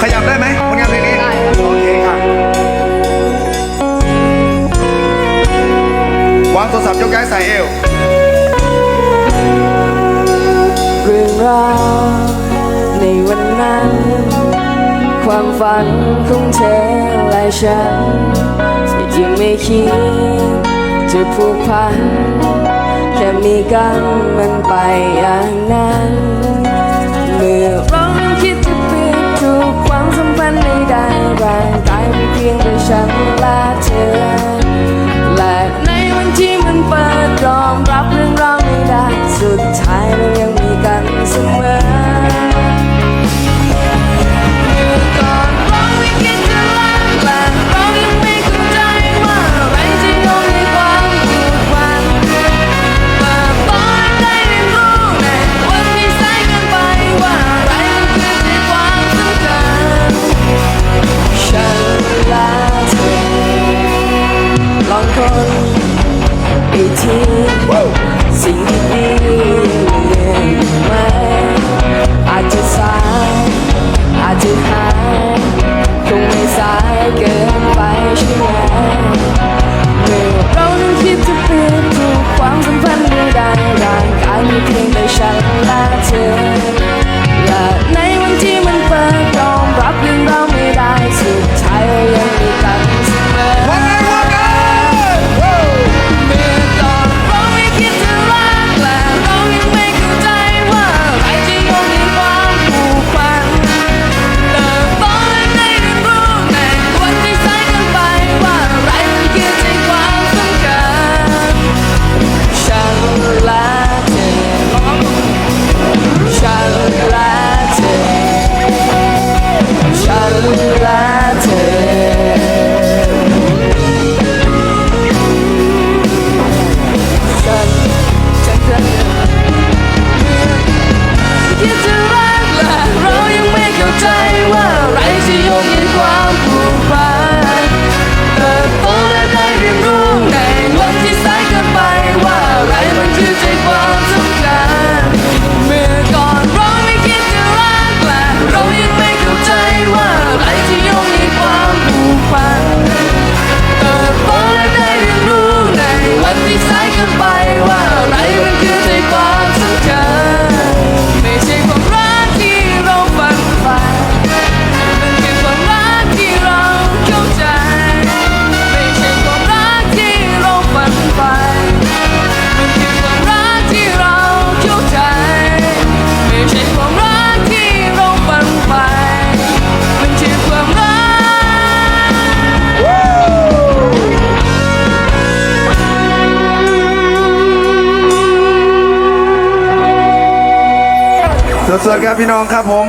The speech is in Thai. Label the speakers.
Speaker 1: ขยับได้ไหมผลงานเพลงนี้โอเคค่ะวางโทรศัพท์ยกย้ายสาเอว
Speaker 2: เรื่องราในวันนั้น ความฝันของเธอและฉันที่ยังไม่คิดจะผูกพัน จะมีกันมันไปอย่างนั้น คนไปทิ้งสิ่งดีเรียนมาอาจจะสายอาจจะหายคงไม่สายเกิน สดๆ
Speaker 1: ครับพี่น้องครับผม